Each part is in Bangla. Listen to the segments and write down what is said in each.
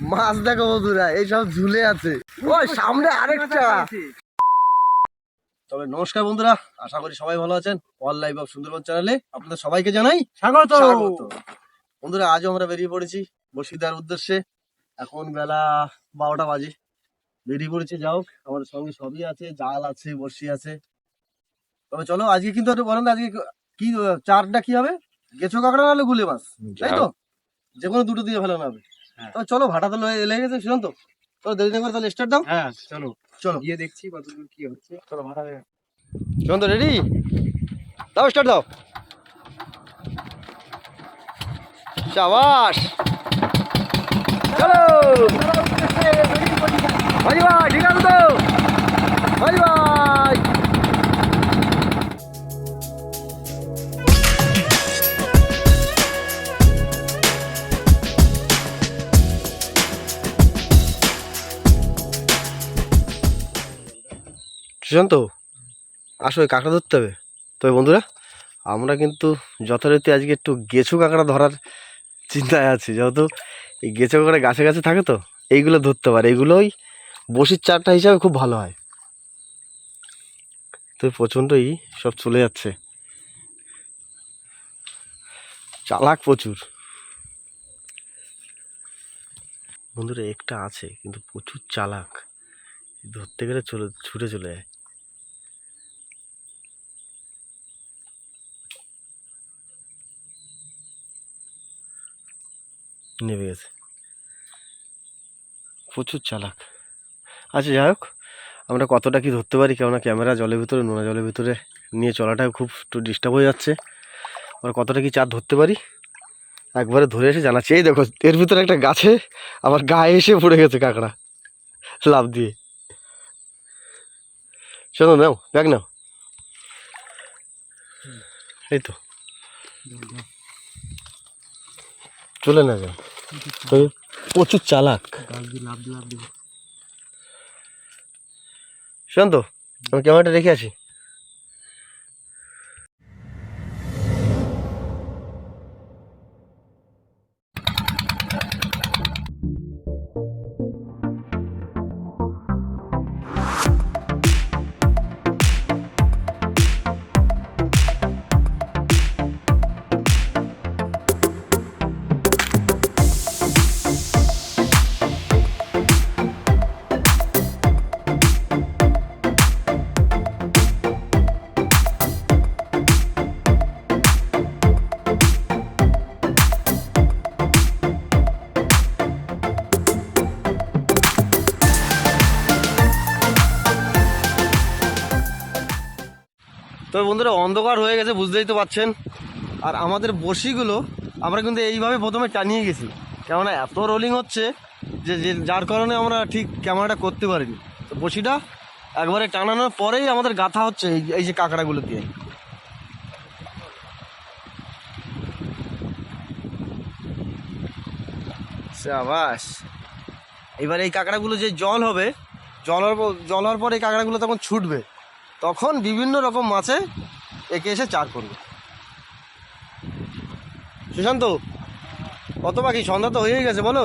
মাছ দেখো বন্ধুরা এইসব ঝুলে আছে। ওই সামনে আরেকটা। তবে নমস্কার বন্ধুরা আশা করি সবাই ভালো আছেন। অল লাইভ অফ সুন্দরবন চ্যানেলে আপনাদের সবাইকে জানাই স্বাগত। বন্ধুরা আজও আমরা বেরিয়ে পড়েছি বসিদার উদ্দেশ্যে। এখন বেলা বারোটা বাজে। বেরিয়ে পড়েছি যাও আমাদের সঙ্গে সবই আছে জাল আছে বসি আছে। তবে চলো আজকে কিন্তু একটু বলেন আজকে কি চারটা কি হবে? গেছো কাঁকড়া নাহলে গুলে মাছ তাই তো? যে কোনো দুটো দিয়ে ফেলানো হবে। তো চলো ভাটা তো লয়ে- লেগে গেছে শুনুন তো চলো দেরি না করে তাহলে স্টার্ট দাও। হ্যাঁ চলো। চলো। গিয়ে দেখছি কতদূর কি হচ্ছে। চলো ভাটা শুনুন তো রেডি দাও স্টার্ট দাও। শাবাশ চলো! সুশান্ত, আসো এই কাঁকড়া ধরতে হবে। তবে বন্ধুরা, আমরা কিন্তু যথারীতি আজকে একটু গেছু কাঁকড়া ধরার চিন্তায় আছি। যেহেতু এই গেছু কাঁকড়া গাছে গাছে থাকে তো, এইগুলো ধরতে পারে এইগুলোই বসির চারটা হিসাবে খুব ভালো হয়। তো প্রচণ্ডই সব চলে যাচ্ছে। চালাক প্রচুর। বন্ধুরা, একটা আছে, কিন্তু প্রচুর চালাক। ধরতে গেলে চলে, ছুটে চলে যায়। নেমে গেছে। প্রচুর চালাক। আচ্ছা যাই হোক, আমরা কতটা কি ধরতে পারি, কেননা ক্যামেরা জলের ভিতরে, নোনা জলের ভিতরে নিয়ে চলাটা খুব একটু ডিস্টার্ব হয়ে যাচ্ছে। আমরা কতটা কি চার ধরতে পারি? একবারে ধরে এসে জানাচ্ছি, এই দেখো, এর ভিতরে একটা গাছে আবার গায়ে এসে পড়ে গেছে কাঁকড়া লাভ দিয়ে। শোনো, নাও দেখ নাও। এই তো। চলে না যায় তবে প্রচুর চালাক। শুনতো আমি ক্যামেরাটা রেখে আছি তো বন্ধুরা, অন্ধকার হয়ে গেছে, বুঝতেই তো পাচ্ছেন। আর আমাদের বসিগুলো, আমরা কিন্তু এইভাবে প্রথমে টানিয়ে গেছি। কেননা, এত রোলিং হচ্ছে যে যার কারণে আমরা ঠিক ক্যামেরাটা করতে পারিনি। তো বসিটা একবারে টানানোর পরেই আমাদের গাথা হচ্ছে এই যে কাঁকড়াগুলো দিয়ে। সাবাস। এবার এই কাঁকড়াগুলো যে জল হবে, জল জল হওয়ার পর এই কাঁকড়াগুলো তখন ছুটবে। তখন বিভিন্ন রকম মাছে একে এসে চার করবে। সুশান্ত, কত বাকি? সন্ধ্যা তো হয়েই গেছে, বলো।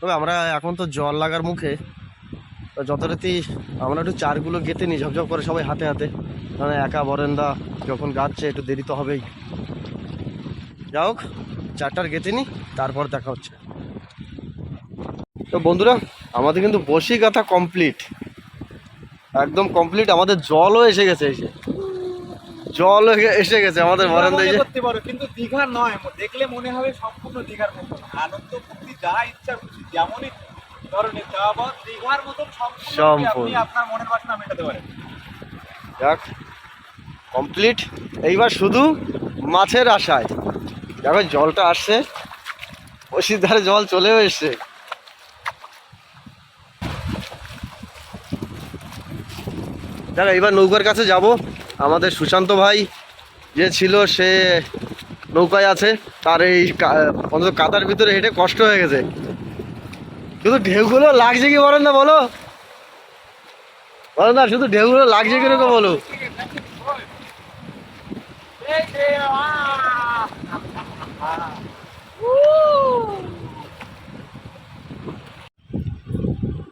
তবে আমরা এখন তো জল লাগার মুখে যথারীতি আমরা একটু চারগুলো গেতে নিই ঝপঝপ করে সবাই হাতে হাতে। কারণ একা বরেন্দা যখন গাচ্ছে, একটু দেরি তো হবেই। যাই হোক, চারটার গেতে নিই, তারপর দেখা হচ্ছে। তো বন্ধুরা, আমাদের কিন্তু বসি গাথা কমপ্লিট একদম কমপ্লিট আমাদের জলও এসে গেছে এসে জল এসে গেছে আমাদের বারান্দায় করতে পারো কিন্তু দীঘার নয় দেখলে মনে হবে সম্পূর্ণ দীঘার মতো। আনন্দ ফুর্তি যা ইচ্ছা খুশি যেমনই ধরনের পাওয়া দীঘার মতন সম্পূর্ণ আপনি সম্পূর্ণ। আপনার মনের বাসনা মেটাতে পারেন। যাক কমপ্লিট এইবার শুধু মাছের আশায়। দেখো জলটা আসছে। বসির ধারে জল চলেও এসছে। দেখো এবার নৌকার কাছে যাব। আমাদের সুশান্ত ভাই যে ছিল, সে নৌকায় আছে। তার এই অন্তত কাদার ভিতরে হেঁটে কষ্ট হয়ে গেছে। শুধু ঢেউগুলো লাগছে কি বলেন না, বলো? বলো না, শুধু ঢেউগুলো লাগছে কীরকম বলো?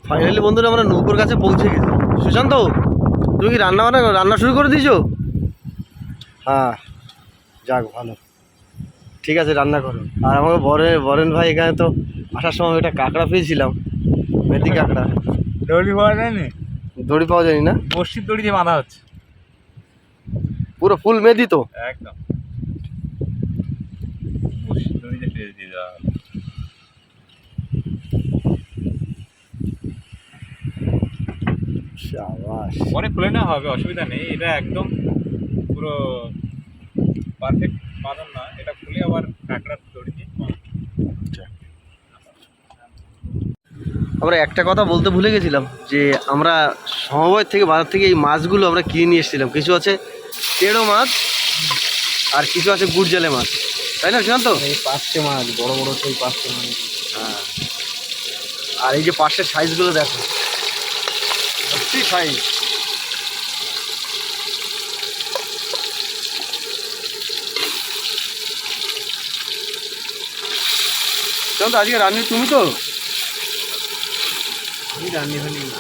ফাইনালি বন্ধুরা, আমরা নৌকোর কাছে পৌঁছে গেছি। সুশান্ত? তুমি কি রান্না বান্না রান্না শুরু করে দিয়েছ? হ্যাঁ যাক ভালো। ঠিক আছে রান্না করো। আর আমাকে বরেন বরেন ভাই এখানে তো আসার সময় একটা কাঁকড়া পেয়েছিলাম। মেথি কাঁকড়া। দড়ি পাওয়া যায়নি? দড়ি পাওয়া যায়নি না? বর্ষির দড়ি দিয়ে বাঁধা হচ্ছে। পুরো ফুল মেদি তো। একদম। দড়ি দিয়ে ফেলে দিয়ে যাওয়া হলো। সাবাস পরে খুলে নেওয়া হবে অসুবিধা নেই। এটা একদম পুরো পারফেক্ট বাঁধন না। এটা খুলে আবার কাঁকড়ার দড়ি দিয়ে আমরা একটা কথা বলতে ভুলে গেছিলাম যে আমরা সমবায় থেকে বাজার থেকে এই মাছগুলো আমরা কিনে নিয়ে এসেছিলাম। কিছু আছে তেড়ো মাছ আর কিছু আছে গুড়জালে মাছ। তাই না সুশান্ত? এই পাঁচটে মাছ বড় বড় সেই পাঁচটে মাছ। হ্যাঁ। আর এই যে পাশের সাইজগুলো দেখো। সত্যি সাইজ সুশান্ত আজকে রান্নি তুমি তো? আমি রান্নি ফান্নি না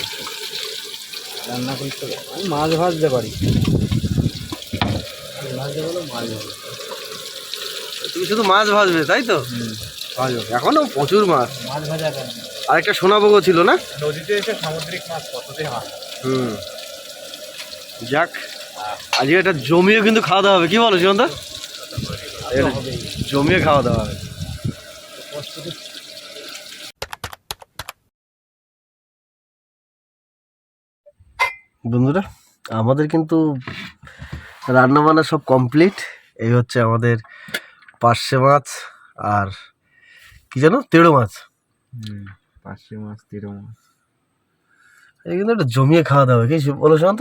রান্না করতে আমি মাছ ভাজতে পারি। ভাজতে মাছ ভাজতে তুমি শুধু মাছ ভাজবে তাই তো? ভাজো। এখনও প্রচুর মাছ। মাছ ভাজা আরেকটা সোনাভোগও ছিল না? নদীতে এসে সামুদ্রিক মাছ মাছ হুম। যাক আজকে এটা জমিয়ে কিন্তু খাওয়া দাওয়া হবে। কি বলো জীবন্ত এটা জমিয়ে খাওয়া দাওয়া হবে। বন্ধুরা আমাদের কিন্তু রান্না বান্না সব কমপ্লিট এই হচ্ছে আমাদের পার্শে মাছ আর কি জানো তেড়ো মাছ। পাঁচশো মাছ তিরো মাছ এই কিন্তু একটা জমিয়ে খাওয়া দাওয়া কি বলো শান্ত?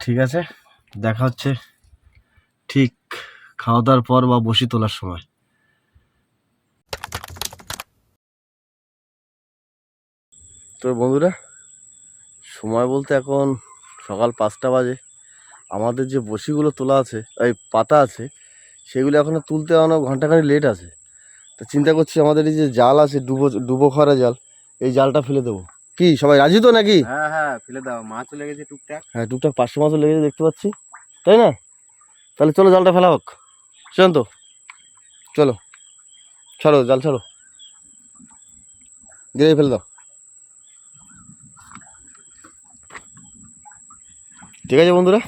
ঠিক আছে দেখা হচ্ছে ঠিক খাওয়া দাওয়ার পর বা বসি তোলার সময়। তো বন্ধুরা সময় বলতে এখন সকাল পাঁচটা বাজে। আমাদের যে বসিগুলো তোলা আছে এই পাতা আছে সেগুলো এখনও তুলতে অনেক ঘন্টাখানি লেট আছে। তো চিন্তা করছি আমাদের এই যে জাল আছে ডুবো ডুবো খরা জাল এই জালটা ফেলে দেবো। কি সবাই রাজি তো নাকি? হ্যাঁ হ্যাঁ ফেলে দাও মাছ লেগেছে টুকটাক। হ্যাঁ টুকটাক পাঁচশো মাছও লেগেছে দেখতে পাচ্ছি। তাই না? তাহলে চলো জালটা ফেলা হোক। শান্ত চলো ছাড়ো জাল ছাড়ো। গিয়ে ফেলে দাও। ঠিক আছে বন্ধুরা?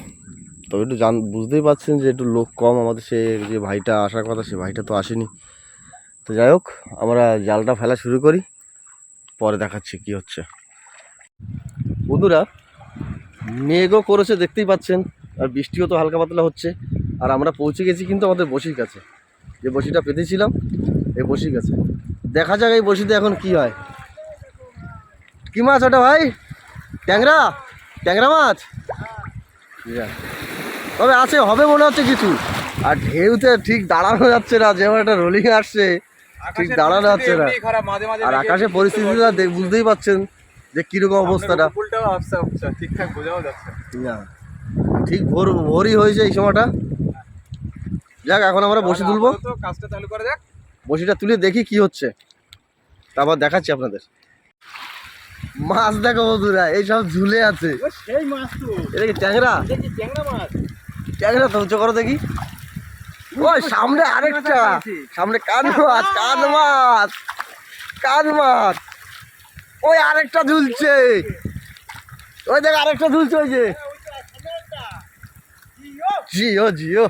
তবে একটু জান, বুঝতেই পারছেন যে একটু লোক কম আমাদের সে যে ভাইটা আসার কথা, সে ভাইটা তো আসেনি। তো যাই হোক, আমরা জালটা ফেলা শুরু করি, পরে দেখাচ্ছি কি হচ্ছে। বন্ধুরা মেঘও করেছে, দেখতেই পাচ্ছেন, আর বৃষ্টিও তো হালকা পাতলা হচ্ছে। আর আমরা পৌঁছে গেছি কিন্তু আমাদের বসির কাছে। যে বসিটা পেতেছিলাম, এই বসির কাছে। দেখা যাক এই বসিতে এখন কি হয়। কি মাছ ওটা ভাই? ট্যাংরা? ট্যাংরা মাছ? যাক। তবে আছে হবে মনে হচ্ছে কিছু। আর ঢেউতে ঠিক দাঁড়ানো যাচ্ছে না যেমন একটা রোলিং আসছে ঠিক দাঁড়ানো যাচ্ছে না। আর আকাশের পরিস্থিতিটা দেখ- বুঝতেই পাচ্ছেন যে কীরকম অবস্থাটা। ঠিকঠাক বোঝাও যাচ্ছে না। ঠিক ভোর ভোরই হয়েছে এই সময়টা। যাক এখন আমরা বসে তুলবো। তো কাজটা চালু করে যাক বসিটা তুলে দেখি কি হচ্ছে। তারপর দেখাচ্ছি আপনাদের। মাছ দেখো বন্ধুরা এইসব ঝুলে আছে। সেই মাছ তো। এটা কি ট্যাংরা? ট্যাংরা মাছ? ট্যাংরা তো করো দেখি। ওই, সামনে আরেকটা। সামনে কান মাছ কান মাছ কান মাছ। ওই আরেকটা ঝুলছে। ওই দেখ, আরেকটা ঝুলছে ওই যে। জিও জিও।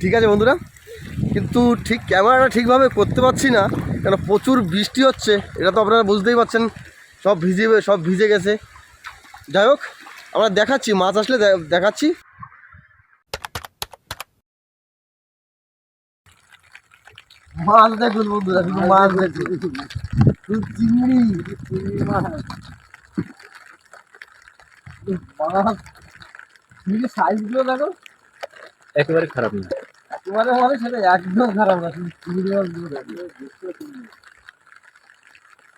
ঠিক আছে বন্ধুরা, কিন্তু ঠিক ক্যামেরাটা ঠিকভাবে করতে পারছি না, কেন প্রচুর বৃষ্টি হচ্ছে, এটা তো আপনারা বুঝতেই পারছেন, সব ভিজে সব ভিজে গেছে। যাই হোক আমরা দেখাচ্ছি মাছ আসলে দেখাচ্ছি। মাছ দেখুন বন্ধুরা শুধু মাছ দেখুন। চিংড়ি চিংড়ি মাছ। মাছ। চিংড়ির সাইজগুলো দেখো। একেবারে খারাপ না। একেবারে মানে সেটা একদম খারাপ না শুধু চিংড়ি মাছগুলো দেখো।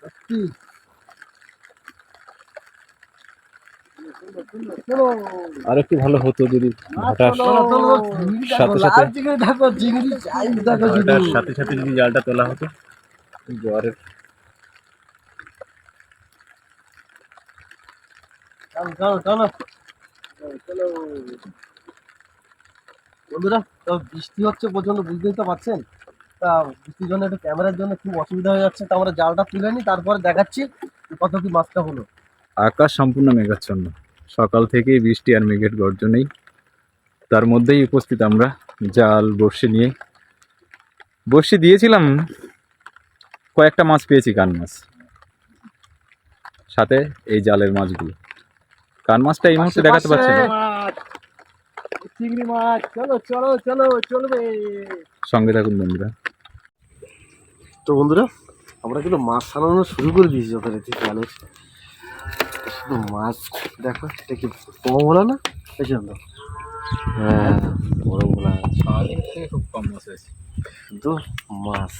সত্যি। আর একটু ভালো হতো যদি সাথে সাথে সাথে সাথে যদি জালটা তোলা হতো, জোয়ারের বন্ধুরা, তো বৃষ্টি হচ্ছে প্রচণ্ড বুঝতেই তো পারছেন। তা বৃষ্টির জন্য একটু ক্যামেরার জন্য খুব অসুবিধা হয়ে যাচ্ছে, তা আমরা জালটা তুলে নিই, তারপরে দেখাচ্ছি কত কি মাছটা হলো। আকাশ সম্পূর্ণ মেঘাচ্ছন্ন। সকাল থেকেই বৃষ্টি আর মেঘের গর্জনেই তার মধ্যেই উপস্থিত আমরা জাল বড়শি নিয়ে। বড়শি দিয়েছিলাম কয়েকটা মাছ পেয়েছি কান মাছ। সাথে এই জালের মাছগুলো। কান মাছটা এই মুহূর্তে দেখাতে পারছি না। চিংড়ি মাছ চলো চলো চলো চলবে। সঙ্গে থাকুন বন্ধুরা। তো বন্ধুরা আমরা কিন্তু মাছ ছাড়ানো শুরু করে দিয়েছি যথারীতি জালের। শুধু মাছ দেখো এটা কি বড় বলা না? বেশি সুন্দর। হ্যাঁ বড় বলা খুব কম মাছ হয়েছে। শুধু মাছ।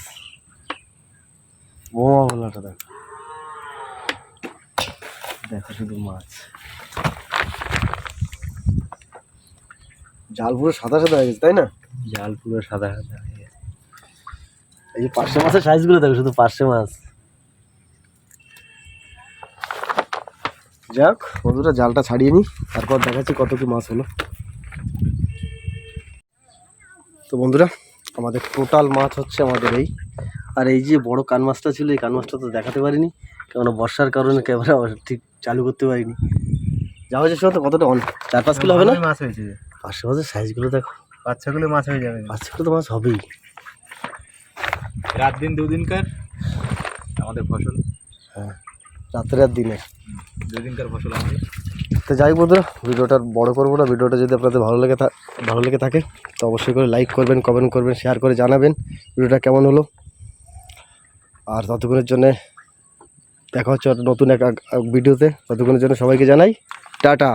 বোমা বলাটা দেখো। দেখো শুধু মাছ। জাল পুরো সাদা সাদা হয়ে গেছে তাই না? জাল পুরো সাদা সাদা হয়ে গেছে। এই যে পার্শে মাছের সাইজগুলো দেখো শুধু পার্শে মাছ। যাক বন্ধুরা জালটা ছাড়িয়ে নিই তারপর দেখাচ্ছি কত কি মাছ হলো। তো বন্ধুরা আমাদের টোটাল মাছ হচ্ছে আমাদের এই। আর এই যে বড় কান মাছটা ছিল এই কান মাছটা তো দেখাতে পারিনি কেননা বর্ষার কারণে ক্যামেরা ঠিক চালু করতে পারিনি। যা হয়েছে শোনো তো কতটা অন চার পাঁচ কিলো হবে না? মাছ হয়েছে। পাঁচশো মাছের সাইজগুলো দেখো। বাচ্চাগুলো মাছ হয়ে যাবে। পাঁচ কিলো তো মাছ হবেই। রাত দিন দুদিনকার আমাদের ফসল। হ্যাঁ। রাত্রে আর দিনে। দুদিনকার ফসল আমাদের। তো যাই বন্ধুরা ভিডিওটা বড় করব না। ভিডিওটা যদি আপনাদের ভালো লেগে থাকে ভালো লেগে থাকে তো অবশ্যই করে লাইক করবেন কমেন্ট করবেন শেয়ার করে জানাবেন। ভিডিওটা কেমন হলো? আর ততক্ষণের জন্যে দেখা হচ্ছে নতুন এক ভিডিওতে। ততক্ষণের জন্য সবাইকে জানাই টাটা।